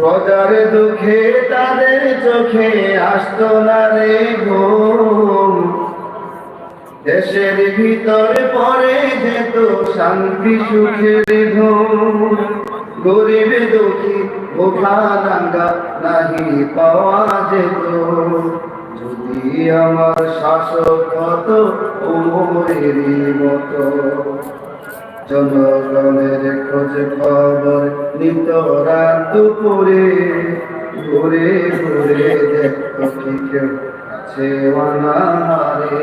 প্রজার দুঃখে তাদের চোখে আসতো না রে ঘুম। দেশের ভিতরে পরে যেত শান্তি সুখের ঘুম। গরিব দুঃখী বোখা নাঙ্গা নাহি পাওয়া যেত। যদি আমার শাসক হতো ওমরের মতো। জনগণের খোঁজ খবর নিত রাত দুপুরে। ঘুরে ঘুরে দেখতো কি কেউ আছে অনাহারে।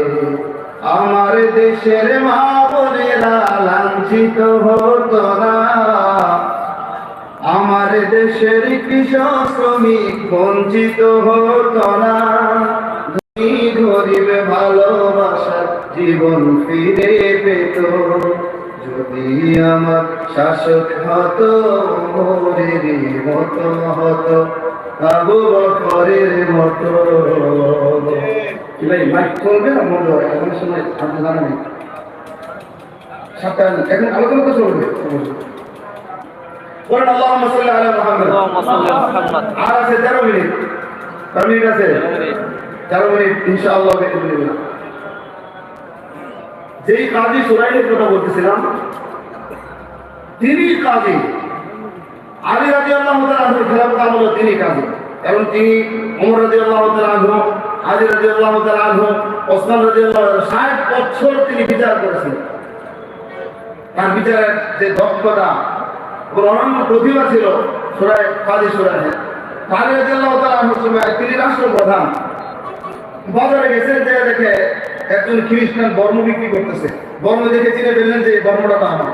আমার দেশের মা বোনেরা লাঞ্ছিত হতো না। আমার দেশের কৃষক শ্রমিক বঞ্চিত হতো না। ধনী গরিব ভালোবাসা জীবন ফিরে পেত। যদি আমার শাসক হতো মোরের মতো হতো আবু বকরের মতো। ভাই মাইক চলবে না মনে হয় এখন সময় আপনি জানা নেই। এখন আলোচনা তো চলবে। বলেন আল্লাহ সাল্লি আলা মুহাম্মদ। আর আছে তেরো মিনিট। তার মিনিট আছে? তেরো মিনিট। ইনশাআল্লাহ বেঁচে যেই কাজী সুরাইনের কথা বলতেছিলাম তিনি কাজী। আলী রাজি আল্লাহ আনহুর খেলাফত আমল তিনি কাজী। এবং তিনি ওমর রাজি আল্লাহ আনহু, আলী রাজি আল্লাহ আনহু, ওসমান রাজি আল্লাহ ষাট বছর তিনি বিচার করেছেন তার বিচারের যে দক্ষতা অনন্য প্রতিভা ছিল সুরায় কাজী সুরায় কাজী রাজি আল্লাহ আনহুর সময় তিনি রাষ্ট্রপ্রধান। বাজারে গেছেন যে দেখে একজন খ্রিস্টান বর্ম বিক্রি করতেছে। বর্ম দেখে চিনে ফেললেন যে এই বর্মটা তো আমার।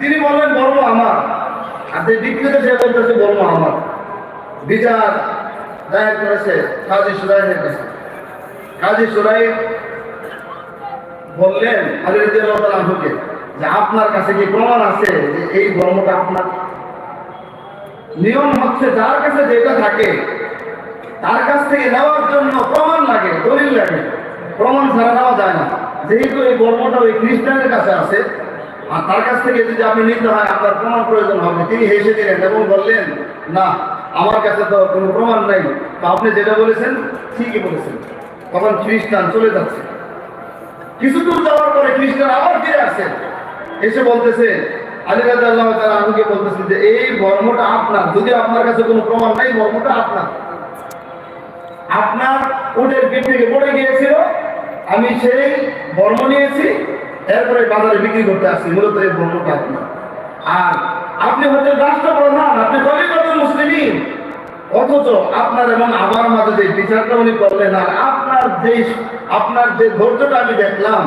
তিনি বললেন বর্ম আমার। আর যে বিক্রেতা সে বলতেছে বর্ম আমার। বিচার দায়ের করেছে কাজী সুরাইয়ের কাছে। কাজী সুরাই বললেন আলী আনহুকে, যে আপনার কাছে কি প্রমাণ আছে যে এই বর্মটা আপনার? নিয়ম হচ্ছে, যার কাছে যেটা থাকে তার কাছ থেকে নেওয়ার জন্য প্রমাণ লাগে, দলিল লাগে। প্রমাণ ছাড়া নেওয়া যায় না। যেহেতু এই বর্মটা ওই খ্রিস্টানের কাছে আছে, আর তার কাছ থেকে যদি আপনি নিতে হয়, আপনার প্রমাণ প্রয়োজন হবে। তিনি হেসে দিলেন এবং বললেন, না, আমার কাছে তো কোনো প্রমাণ নাই। তো আপনি যেটা বলেছেন, ঠিকই বলেছেন। তখন খ্রিস্টান চলে যাচ্ছে। কিছু দূর যাওয়ার পরে খ্রিস্টান আবার ফিরে আসছে এসে বলতেছে, আলী রাজা আল্লাহ তারা আমাকে বলতেছে যে, এই ধর্মটা আপনার। যদি আপনার কাছে কোনো প্রমাণ নাই ধর্মটা আপনার। আপনার উটের পিঠ থেকে পড়ে গিয়েছিল, আমি সেই বর্ম নিয়েছি, এরপরে বাজারে বিক্রি করতে আসছি, মূলত এই বর্মটা আপনার। আর আপনি হচ্ছেন রাষ্ট্রপ্রধান, আপনি কলিকত মুসলিম অথচ আপনার এবং আমার মাঝে যে বিচারটা উনি করলেন, আর আপনার দেশ, আপনার যে ধৈর্যটা আমি দেখলাম,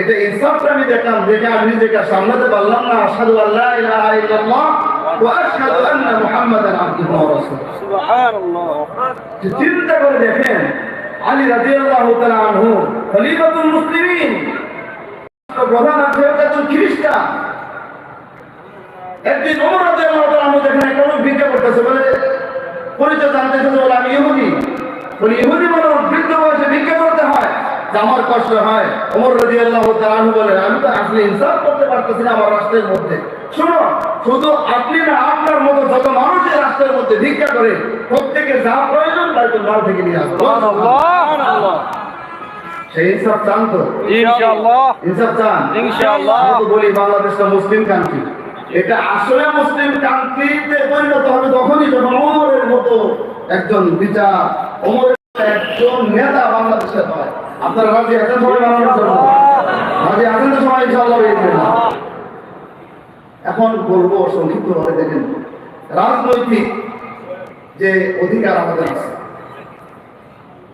এটা ইনসাফটা আমি দেখলাম, দেখে আমি নিজেকে সামলাতে পারলাম না, আশহাদু আল্লাহ ওয়া আশহাদু আন্না মুহাম্মাদান আবদুহু ওয়া রাসূলুহু سبحان الله যে চিন্তা করে দেখেন আলী রাদিয়াল্লাহু তাআলা আনহু খলিফাতুল মুসলিমিন প্রধান আছে একজন খ্রিস্টান একদিন ওমর রাদিয়াল্লাহু তাআলা আনহু দেখেন একটা লোক ভিক্ষা করতেছে বলে পরিচয় জানতে চাইছে বলে আমি ইহুদি বলে ইহুদি মানুষ বৃদ্ধ বয়সে ভিক্ষা করতে হয় যে আমার কষ্ট হয় ওমর রাদিয়াল্লাহু তাআলা আনহু বলেন আমি তো আসলে ইনসাফ করতে পারতেছি না আমার রাষ্ট্রের মধ্যে শোনো শুধু আপনি না আপনার মতো যত মানুষের রাস্তার মধ্যে ভিক্ষা করে প্রত্যেকে যা প্রয়োজন তাই তো মাল থেকে নিয়ে আসব। এটা আসলে মুসলিম তখনই একজন বিচার নেতা হয়। আপনারা সবাই এখন বলব সংক্ষিপ্তভাবে দেখেন রাজনৈতিক যে অধিকার আমাদের আছে।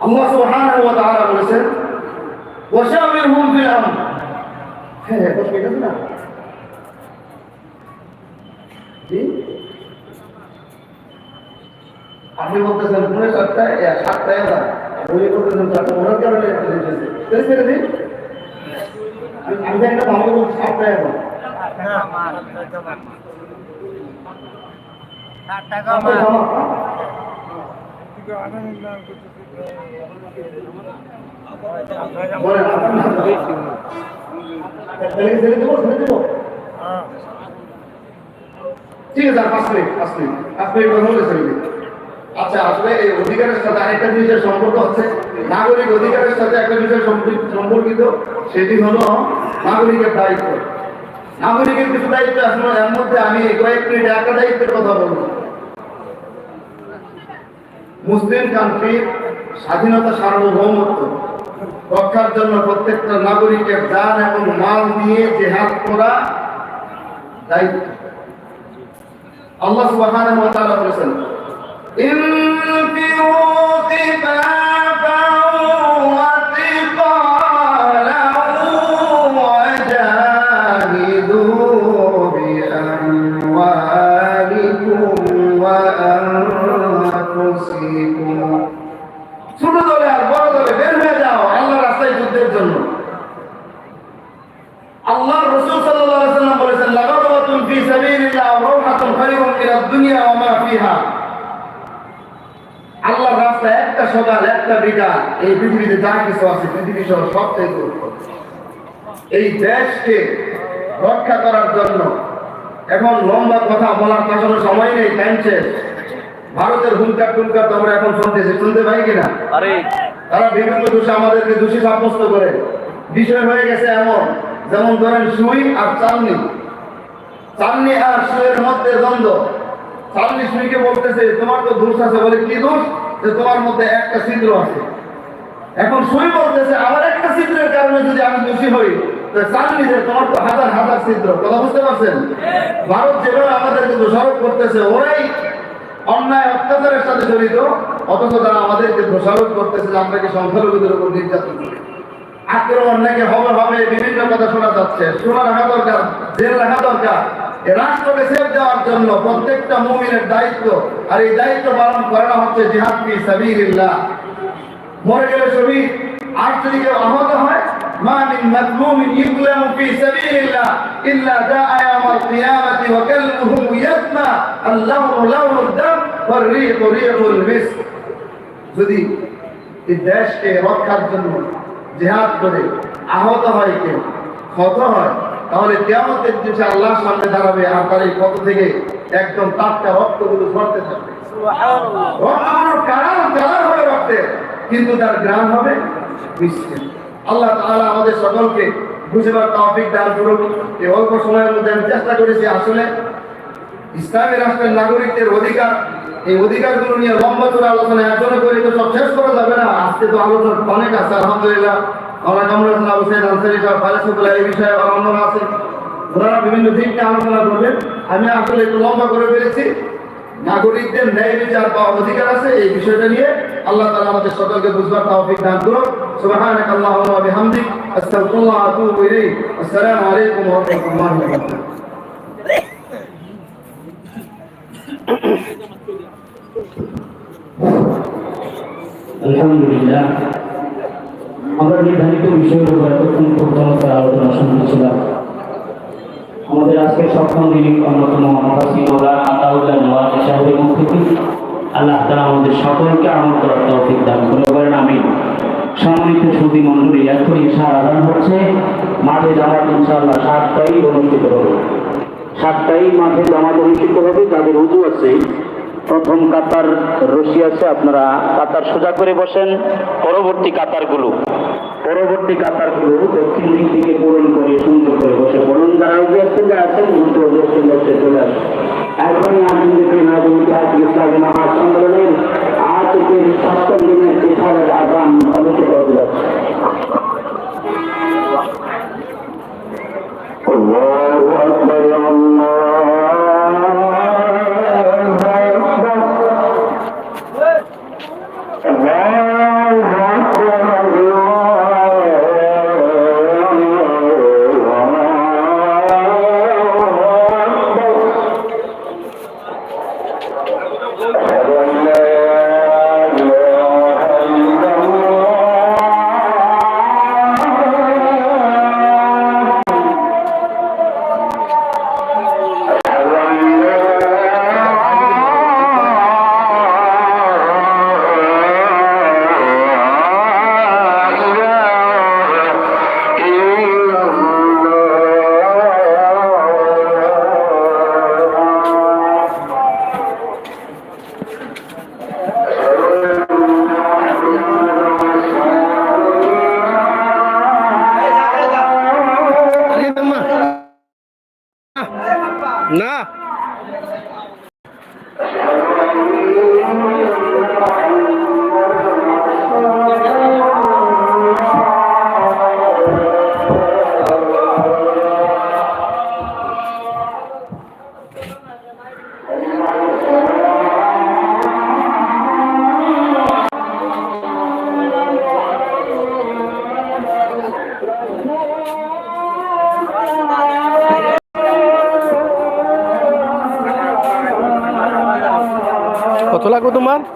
আল্লাহ ওয়া তাআলা বলেছেন ওয়াশাবিরহুম ফিল আমর। হ্যাঁ হ্যাঁ বস না আপনি বলতেছেন পুনে সাতটায় এ, সাতটায় যান। ওই করতেছেন চারটা ওনার কারণে আমি- আমি জানি না ভালো বলছি সাতটা এখন ঠিক আচ্ছা আসলে এই অধিকারের সাথে আরেকটা জিনিসের সম্পর্ক আছে নাগরিক অধিকারের সাথে একটা বিষয় সম্পর্ক- সম্পর্কিত, সেটি হলো নাগরিকের দায়িত্ব। নাগরিকের কিছু দায়িত্ব আসলো মানে এর মধ্যে আমি কয়েক মিনিট একটা দায়িত্বের কথা বলব। মুসলিম কান্ট্রির স্বাধীনতা সার্বভৌমত্ব রক্ষার জন্য প্রত্যেকটা নাগরিকের দান এবং মাল নিয়ে জেহাদ করা দায়িত্ব। আল্লাহ সুবহানাহু ওয়া তাআলা বলেছেন ইনফিউ আল্লাহ রসুল সাল্লাল্লাহু আলাইহি ওয়াসাল্লাম বলেছেন লাগাওয়াতুন ফি সাবিলিল্লাহ রাওহাতুন খায়রুন মিনাদ দুনিয়া ওয়া মা ফিহা। আল্লাহর রাস্তায় একটা সকাল একটা বিকাল এই পৃথিবীতে যা কিছু আছে পৃথিবী সহ সব থেকে এই দেশকে রক্ষা করার জন্য এখন লম্বা কথা বলার সময় নেই টাইম শেষ। ভারতের হুঙ্কার টুনকার তো আমরা এখন শুনতেছি শুনতে পাই কিনা? আরে। তারা বিভিন্ন দোষে আমাদেরকে দোষী সাব্যস্ত করে। বিষয় হয়ে গেছে এমন যেমন ধরেন সুই আর চালনি। চালনি আর সুয়ের মধ্যে দ্বন্দ্ব। চালনি সুইকে বলতেছে, তোমার তো দোষ আছে বলে কি দোষ যে তোমার মধ্যে একটা ছিদ্র আছে। এখন সুই বলতেছে, আমার একটা ছিদ্রের কারণে যদি আমি দোষী হই চালনি যে তোমার তো হাজার হাজার ছিদ্র। কথা বুঝতে পারছেন? ভারত যেভাবে আমাদেরকে দোষারোপ করতেছে, ওরাই অন্যায় অত্যাচারের সাথে জড়িত, অথচ তারা আমাদেরকে দোষারোপ করতেছে যে আমরা কি সংখ্যালঘুদের উপর নির্যাতন করি। আক্রমণ নাকি হবে হবে, বিভিন্ন কথা শোনা যাচ্ছে। শোনা রাখা দরকার জেল রাখা দরকার। রাষ্ট্রকে সেভ দেওয়ার জন্য প্রত্যেকটা মুমিনের দায়িত্ব, আর এই দায়িত্ব পালন করানো হচ্ছে জিহাদ ফি সাবিলিল্লাহ। মরে গেলে শহীদ, আর যদি কেউ আহত হয় যদি এই দেশকে রক্ষার জন্য জেহাদ করে আহত হয় কেউ, ক্ষত হয়, তাহলে কেমতের দিনে আল্লাহর সামনে দাঁড়াবে আর তার এই ক্ষত থেকে একদম টাটকা রক্তগুলো ঝরতে থাকবে। হবে রক্তের কিন্তু তার গ্রাম হবে মিষ্টি আল্লাহ তাআলা আমাদের সকলকে বুঝবার টপিক দান করুন এই অল্প সময়ের মধ্যে আমি চেষ্টা করেছি, আসলে ইসলামী রাষ্ট্রের নাগরিকদের অধিকার এই অধিকারগুলো নিয়ে লম্বা করে আলোচনা একজনে করে তো সব শেষ করা যাবে না। আজকে তো আলোচনা অনেক আছে, আলহামদুলিল্লাহ। আমরা আনসারি সাহেব এই বিষয়ে আছেন ওনারা বিভিন্ন দিক নিয়ে আলোচনা করবেন। আমি আসলে একটু লম্বা করে ফেলেছি। নাগরিকদের ন্যায় বিচার পাওয়ার অধিকার আছে, এই বিষয়টা নিয়ে আল্লাহ তাআলা আমাদের সকলকে বুঝবার তৌফিক দান করুন সুবহানাক আল্লাহুম্মা ওয়া বিহামদিক, আস্তাগফিরুল্লাহ ওয়া ইলাইহি। আসসালামু আলাইকুম ওয়া আলহামদুলিল্লাহ। আমরা নির্ধারিত বিষয়ের উপর এতক্ষণ প্রধানত আলোচনা শুনতেছিলাম আমাদের আজকের সপ্তম দিনই অন্যতম মহাসি আতাউল্লাহ নওয়াজ সাহেবের থেকে আল্লাহ তালা আমাদের সকলকে আমল করার তৌফিক দান করে বলেন আমি সম্মানিত সুদী মন্ডলী এখনই ইশার আদান হচ্ছে। মাঠে জামাত ইনশাআল্লাহ সাতটাই অনুষ্ঠিত হবে। সাতটাই মাঠে জামাত অনুষ্ঠিত হবে, যাদের উজু আছে প্রথম কাতার রশি আছে, আপনারা কাতার সোজা করে বসেন। পরবর্তী কাতারগুলো। পরবর্তী কাতারগুলো দক্ষিণ দিক থেকে পূরণ করে সুন্দর করে বসে বলুন যারা উঠে আসছেন যা আছেন উল্টো বসে বসে চলে আসেন। এখনই সম্মেলনের আজকের সপ্তম দিনের ના. তোমার?